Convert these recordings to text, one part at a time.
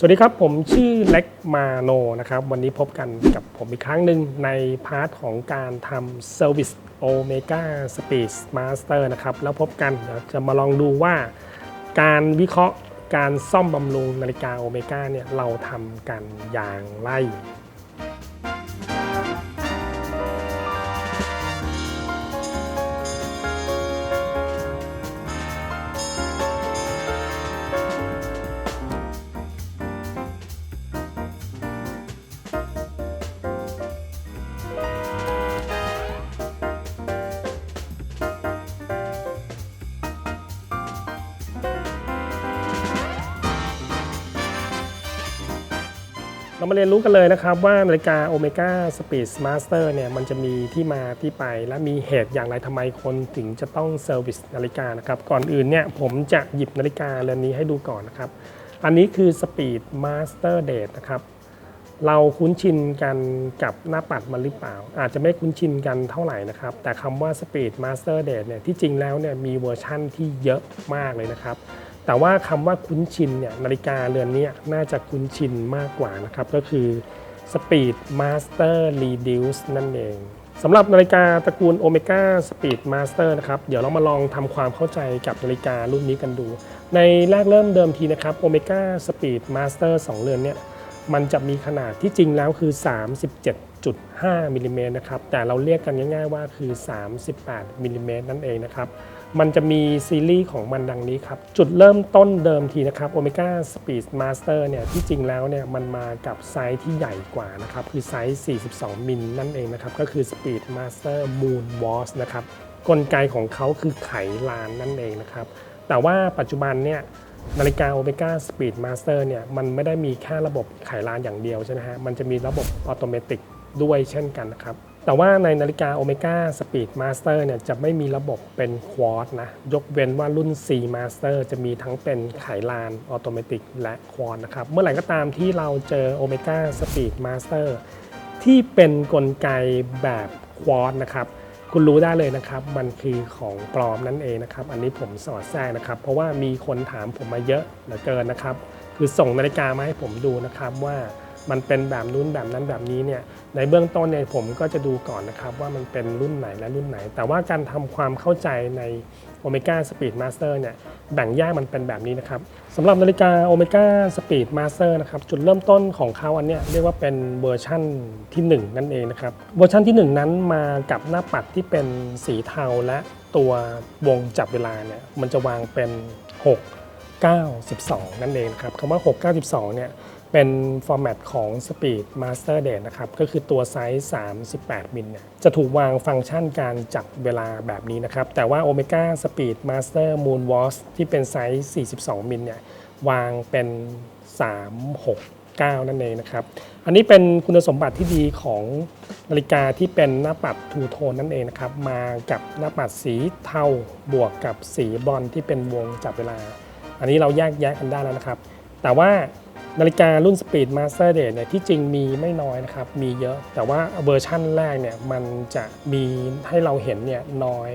สวัสดีครับ ผมชื่อเล็กมาโนนะครับ วันนี้พบกันกับผมอีกครั้งหนึ่งในพาร์ทของการทำ Service Omega Speed Master นะครับ แล้วพบกันเดี๋ยวจะมาลองดูว่า การวิเคราะห์การซ่อมบำรุงนาฬิกาโอเมก้าเนี่ยเราทำกันอย่างไร มาเรียนรู้กันเลยนะครับ ว่านาฬิกา Omega Speed Master เนี่ยมันจะมีที่มาที่ไปและมีเหตุอย่างไรทำไมคนถึงจะต้องเซอร์วิสนาฬิกานะครับ ก่อนอื่นเนี่ยผมจะหยิบนาฬิกาเรือนนี้ให้ดูก่อนนะครับ อันนี้คือ Speed Master Date นะครับ เราคุ้นชินกันกับหน้าปัดมันหรือเปล่า อาจจะไม่คุ้นชินกันเท่าไหร่นะครับ แต่คำว่า Speed Master Date เนี่ยที่จริงแล้วเนี่ยมีเวอร์ชั่นที่เยอะมากเลยนะครับ แต่ว่าคำว่าคุ้นชินเนี่ยนาฬิกาเรือนนี้น่าจะคุ้นชินมากกว่านะครับ ก็คือ Speed Master Reduce นั่นเองสำหรับนาฬิกาตระกูล Omega Speed Master นะครับเดี๋ยวเรามาลองทำความเข้าใจกับนาฬิการุ่นนี้กันดู ในแรกเริ่มเดิมทีนะครับ Omega Speed Master 2 เรือนเนี่ยมันจะมีขนาดที่จริงแล้วคือ 37.5มิลลิเมตรนะครับแต่เราเรียกกันง่ายๆว่าคือ 38มิลลิเมตรนั่นเองนะครับ มันจะมีซีรีส์ของมันดังนี้ครับ จุดเริ่มต้นเดิมทีนะครับ Omega Speed Master เนี่ยที่จริงแล้วเนี่ยมันมากับไซส์ที่ใหญ่กว่านะครับ คือไซส์ 42 มิลนั่นเองนะครับ ก็คือ Speed Master Moon Watch นะครับกลไกของเขาคือไขลานนั่นเองนะครับ แต่ว่าปัจจุบันเนี่ยนาฬิกา Omega Speed Master เนี่ยมันไม่ได้มีแค่ระบบไขลานอย่างเดียวใช่ไหมฮะมันจะมีระบบออโตเมติกด้วยเช่นกันนะครับแต่ว่าในนาฬิกา Omega Speed Master เนี่ยจะไม่มีระบบเป็นควอ r นะ ยกเว้นว่ารุ่น C Master จะมีทั้งเป็นไขลานออโตเมติกและควอ r นะครับ เมื่อไหร่ก็ตามที่เราเจอ Omega Speed Master ที่เป็นกลไกแบบควอ r นะครับ คุณรู้ได้เลยนะครับ มันคือของปลอมนั่นเองนะครับ อันนี้ผมสอดแทรกนะครับ เพราะว่ามีคนถามผมมาเยอะเหลือเกินนะครับ คือส่งนาฬิกามาให้ผมดูนะครับว่า มันเป็นแบบนู้นแบบนั้นแบบนี้เนี่ยในเบื้องต้นเนี่ยผมก็จะดูก่อนนะครับว่ามันเป็นรุ่นไหนและรุ่นไหน แต่ว่าการทำความเข้าใจใน Omega Speed Master เนี่ยแบ่งแยกมันเป็นแบบนี้นะครับสำหรับนาฬิกา Omega Speed Master นะครับจุดเริ่มต้นของเขาอันเนี้ยเรียกว่าเป็นเวอร์ชั่นที่ 1 นั่นเองนะครับเวอร์ชั่นที่ 1 นั้นมากับหน้าปัดที่เป็นสีเทาและตัววงจับเวลาเนี่ยมันจะวางเป็น 6 9 12 นั่นเองนะครับคำว่า 6 9 12เนี่ย เป็นฟอร์แมตของ Speed Master Date นะครับ ก็คือตัวไซส์ 38 มิลเนี่ยจะถูกวางฟังก์ชันการจับเวลาแบบนี้นะครับ แต่ว่า Omega Speed Master Moon Watch ที่เป็นไซส์ 42 มิลเนี่ยวางเป็น 369 นั่นเองนะครับ อันนี้เป็นคุณสมบัติที่ดีของนาฬิกาที่เป็นหน้าปัดทูโทนนั่นเองนะครับ มากับหน้าปัดสีเทาบวกกับสีบอลที่เป็นวงจับเวลา อันนี้เราแยกแยะกันได้แล้วนะครับ แต่ว่า นาฬิการุ่น Speed Master Date เนี่ยที่จริงมีไม่น้อยนะครับ มีเยอะ แต่ว่าเวอร์ชั่นแรกเนี่ยมันจะมีให้เราเห็นเนี่ยน้อย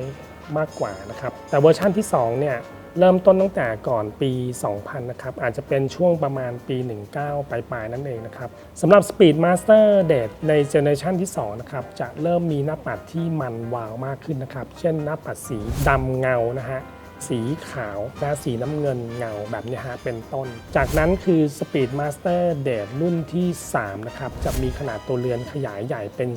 มากกว่านะครับ แต่เวอร์ชั่นที่2เนี่ยเริ่มต้นตั้งแต่ก่อนปี 2000 นะครับ อาจจะเป็นช่วงประมาณปี 19 ปลายๆ นั่นเองนะครับสำหรับ Speed Master Date ในเจเนอเรชันที่ 2 นะครับ จะเริ่มมีหน้าปัดที่มันวาวมากขึ้นนะครับ เช่นหน้าปัดสีดำเงานะฮะ สีขาวและสีน้ำเงินเงาแบบนี้ฮะเป็นต้น จากนั้นคือ Speed Master Date รุ่นที่ 3 นะครับ จะมีขนาดตัวเรือนขยายใหญ่เป็น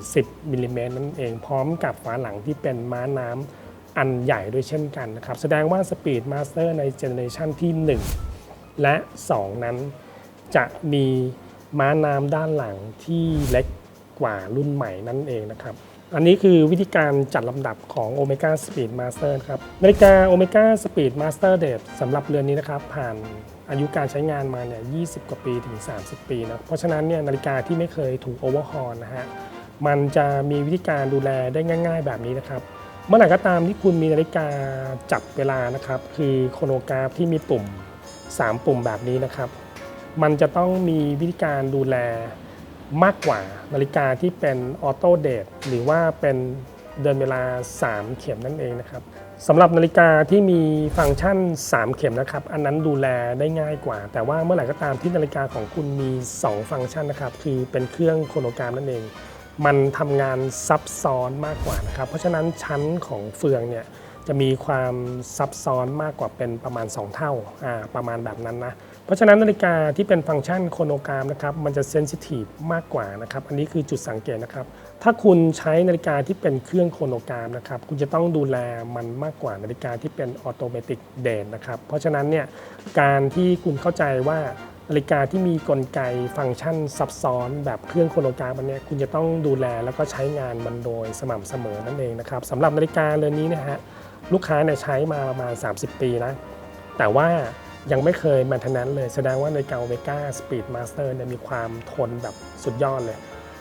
40มิลลิเมตรนั่นเองพร้อมกับฝาหลังที่เป็นม้าน้ำอันใหญ่ด้วยเช่นกันนะครับ แสดงว่า Speed Master ในเจเนอเรชันที่ 1 และ 2 นั้น จะมีม้าน้ำด้านหลังที่เล็กกว่ารุ่นใหม่นั่นเองนะครับ อันนี้คือวิธีการจัดลำดับของ Omega Speed Master ครับนาฬิกา Omega Speed Master Date สำหรับเรือนนี้นะครับ ผ่านอายุการใช้งานมาเนี่ย20 กว่าปีถึง 30 ปีนะเพราะฉะนั้นเนี่ยนาฬิกาที่ไม่เคยถูก overhaul นะฮะมันจะมีวิธีการดูแลได้ง่าย ๆ แบบนี้นะครับ เมื่อไหร่ก็ตามที่คุณมีนาฬิกาจับเวลานะครับ คือโครโนกราฟที่มีปุ่ม 3 ปุ่มแบบนี้นะครับ มันจะต้องมีวิธีการดูแล มากกว่านาฬิกาที่เป็นออโต้เดตหรือว่าเป็นเดินเวลา 3 เข็มนั่นเองนะครับสำหรับนาฬิกาที่มีฟังก์ชัน 3 เข็มนะครับ อันนั้นดูแลได้ง่ายกว่า แต่ว่าเมื่อไหร่ก็ตามที่นาฬิกาของคุณมี 2 ฟังก์ชันนะครับ คือเป็นเครื่องโครโนกราฟนั่นเอง มันทำงานซับซ้อนมากกว่านะครับ เพราะฉะนั้นชั้นของเฟืองเนี่ยจะมีความซับซ้อนมากกว่าเป็นประมาณ 2 เท่าอ่าประมาณแบบนั้นนะ เพราะฉะนั้นนาฬิกาที่เป็นฟังก์ชันโครโนกราฟนะครับมันจะเซนซิทีฟมากกว่านะครับอันนี้คือจุดสังเกตนะครับ ถ้าคุณใช้นาฬิกาที่เป็นเครื่องโครโนกราฟนะครับคุณจะต้องดูแลมันมากกว่านาฬิกาที่เป็นออโตเมติกเดนนะครับเพราะฉะนั้นเนี่ยการที่คุณเข้าใจว่านาฬิกาที่มีกลไกฟังก์ชันซับซ้อนแบบเครื่องโครโนกราฟอันเนี้ยคุณจะต้องดูแลแล้วก็ใช้งานมันโดยสม่ำเสมอนั่นเองนะครับสำหรับนาฬิกาเรือนนี้นะฮะลูกค้าเนี่ยใช้มาประมาณ 30 ปีนะแต่ว่า ยังไม่เคยแมนเทนแนนเลยแสดงว่านาฬิกาโอเมก้าสปีดมาสเตอร์เนี่ยมีความทนแบบสุดยอดเลย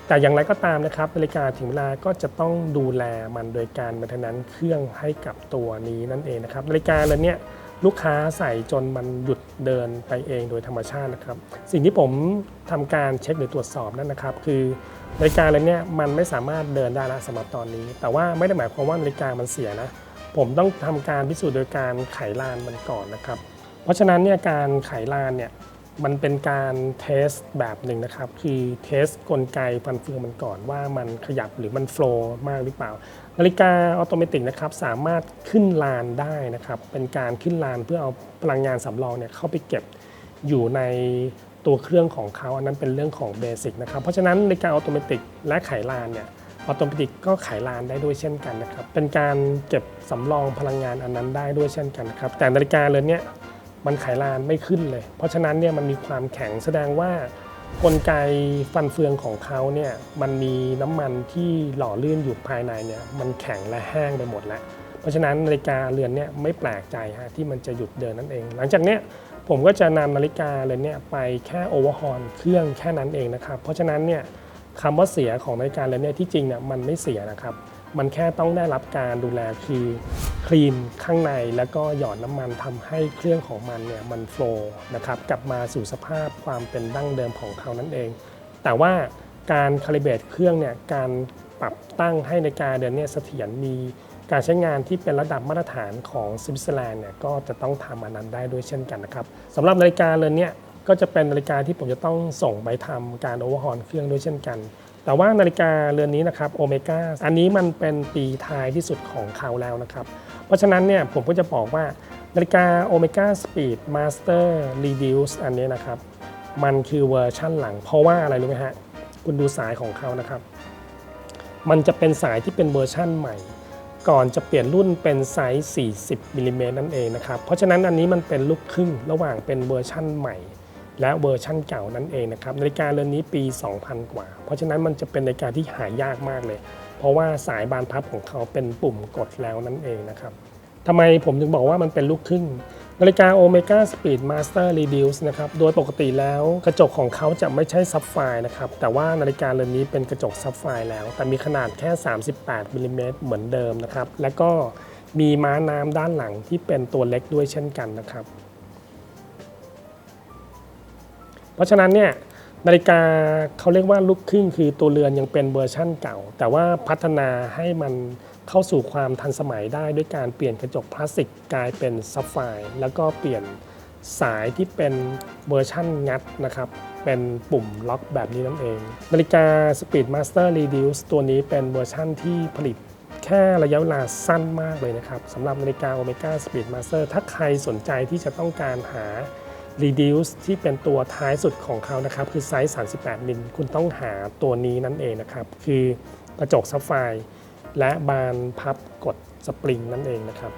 แต่อย่างไรก็ตามนะครับนาฬิกาถึงเวลาก็จะต้องดูแลมันโดยการแมนเทนแนนเครื่องให้กับตัวนี้นั่นเองนะครับนาฬิกาเรือนเนี้ยลูกค้าใส่จนมันหยุดเดินไปเองโดยธรรมชาตินะครับ สิ่งที่ผมทำการเช็คหรือตรวจสอบนั่นนะครับ คือนาฬิกาเรือนเนี้ยมันไม่สามารถเดินได้แล้วสำหรับตอนนี้ แต่ว่าไม่ได้หมายความว่านาฬิกามันเสียนะผมต้องทำการพิสูจน์โดยการไขลานมันก่อนนะครับ เพราะฉะนั้นเนี่ยการไขลานเนี่ยมันเป็นการเทสแบบหนึ่งนะครับ คือเทสกลไกฟันเฟืองมันก่อนว่ามันขยับหรือมันโฟล์มากหรือเปล่า นาฬิกาออโตเมติกนะครับสามารถขึ้นลานได้นะครับ เป็นการขึ้นลานเพื่อเอาพลังงานสำรองเนี่ยเข้าไปเก็บอยู่ในตัวเครื่องของเขาอันนั้นเป็นเรื่องของเบสิกนะครับ เพราะฉะนั้นนาฬิกาออโตเมติกและไขลานเนี่ยออโตเมติกก็ไขลานได้ด้วยเช่นกันนะครับ เป็นการเก็บสำรองพลังงานอันนั้นได้ด้วยเช่นกันครับ แต่นาฬิกาเรือนเนี้ย มันไขลานไม่ขึ้นเลย เพราะฉะนั้นเนี่ยมันมีความแข็งแสดงว่ากลไกฟันเฟืองของเขาเนี่ยมันมีน้ำมันที่หล่อลื่นอยู่ภายในเนี่ยมันแข็งและแห้งไปหมดแล้ว เพราะฉะนั้นนาฬิกาเรือนเนี่ยไม่แปลกใจฮะที่มันจะหยุดเดินนั่นเอง หลังจากเนี้ยผมก็จะนำนาฬิกาเรือนเนี่ยไปแค่โอเวอร์ฮอลเครื่องแค่นั้นเองนะครับ เพราะฉะนั้นเนี่ยคำว่าเสียของนาฬิกาเรือนเนี่ยที่จริงเนี่ยมันไม่เสียนะครับ มันแค่ต้องได้รับการดูแลคือคลีนข้างในแล้วก็หยอดน้ำมันทำให้เครื่องของมันเนี่ยมันโฟล์นะครับกลับมาสู่สภาพความเป็นดั้งเดิมของเขานั่นเอง แต่ว่าการคาลิเบตเครื่องเนี่ยการปรับตั้งให้นาฬิกาเรือนเนี่ยเสถียรมีการใช้งานที่เป็นระดับมาตรฐานของสวิตเซอร์แลนด์เนี่ยก็จะต้องทำอันนั้นได้ด้วยเช่นกันนะครับสำหรับนาฬิกาเรือนเนี่ยก็จะเป็นนาฬิกาที่ผมจะต้องส่งไปทำการโอเวอร์ฮอลเครื่องด้วยเช่นกัน แต่ว่านาฬิกาเรือนนี้นะครับโอเมก้าอันนี้มันเป็นปีท้ายที่สุดของเขาแล้วนะครับ เพราะฉะนั้นเนี่ยผมก็จะบอกว่านาฬิกาโอเมก้าสปีดมาสเตอร์รีดิวส์อันนี้นะครับ มันคือเวอร์ชั่นหลัง เพราะว่าอะไรรู้ไหมฮะ คุณดูสายของเขานะครับ มันจะเป็นสายที่เป็นเวอร์ชั่นใหม่ ก่อนจะเปลี่ยนรุ่นเป็นไซส์ 40มิลลิเมตรนั่นเองนะครับ เพราะฉะนั้นอันนี้มันเป็นลูกครึ่งระหว่างเป็นเวอร์ชั่นใหม่ และเวอร์ชั่นเก่านั่นเองนะครับนาฬิกาเรือนนี้ปี 2000 กว่า เพราะฉะนั้นมันจะเป็นนาฬิกาที่หายากมากเลย เพราะว่าสายบานพับของเขาเป็นปุ่มกดแล้วนั่นเองนะครับทำไมผมถึงบอกว่ามันเป็นลูกครึ่งนาฬิกา Omega Speed Master Reduce นะครับ โดยปกติแล้วกระจกของเขาจะไม่ใช่ซับไฟนะครับ แต่ว่านาฬิกาเรือนนี้เป็นกระจกซับไฟแล้ว แต่มีขนาดแค่ 38มิลลิเมตรเหมือนเดิมนะครับ และก็มีม้าน้ำด้านหลังที่เป็นตัวเล็กด้วยเช่นกันนะครับ ราะฉะนั้นเนี่ยนาฬิกาเขาเรียกว่าลูกครึ่งคือตัวเรือนยังเป็นเวอร์ชั่นเก่า แต่ว่าพัฒนาให้มันเข้าสู่ความทันสมัยได้ด้วยการเปลี่ยนกระจกพลาสติกกลายเป็นซับไฟร์แล้วก็เปลี่ยนสายที่เป็นเวอร์ชั่นงัดนะครับ เป็นปุ่มล็อกแบบนี้นั่นเอง นาฬิกา Speed Master Reduce ตัวนี้เป็นเวอร์ชั่นที่ผลิตแค่ระยะเวลาสั้นมากเลยนะครับสำหรับนาฬิกา Omega Speed Master ถ้าใครสนใจที่จะต้องการหา Reduce ที่เป็นตัวท้ายสุดของเขานะครับ คือไซส์ 38 มิล คุณต้องหาตัวนี้นั่นเองนะครับ คือกระจกซับไฟร์และบานพับกดสปริงนั่นเองนะครับ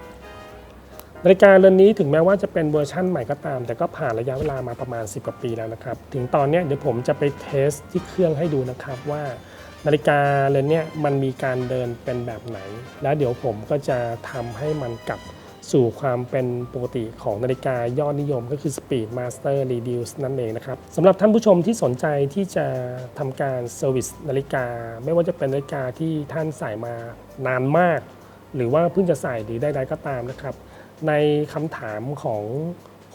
นาฬิกาเรือนนี้ถึงแม้ว่าจะเป็นเวอร์ชั่นใหม่ก็ตาม แต่ก็ผ่านระยะเวลามาประมาณ 10 กว่าปีแล้วนะครับ ถึงตอนนี้เดี๋ยวผมจะไปเทสที่เครื่องให้ดูนะครับว่านาฬิกาเรือนนี้มันมีการเดินเป็นแบบไหน แล้วเดี๋ยวผมก็จะทำให้มันกลับ สู่ความเป็นปกติของนาฬิกายอดนิยมก็คือ Speed Master Reduce นั่นเองนะครับสำหรับท่านผู้ชมที่สนใจที่จะทำการเซอร์วิสนาฬิกา ไม่ว่าจะเป็นนาฬิกาที่ท่านใส่มานานมาก หรือว่าเพิ่งจะใส่หรือใดๆก็ตามนะครับ ในคำถามของ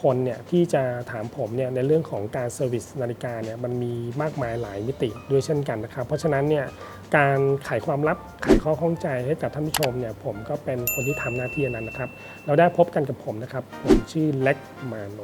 คนเนี่ยที่จะถามผมเนี่ยในเรื่องของการเซอร์วิสนาฬิกาเนี่ยมันมีมากมายหลายมิติด้วยเช่นกันนะครับ เพราะฉะนั้นเนี่ยการไขความลับไขข้อข้องใจให้กับท่านผู้ชมเนี่ยผมก็เป็นคนที่ทำหน้าที่นั้นนะครับ เราได้พบกันกับผมนะครับ ผมชื่อเล็กมาโน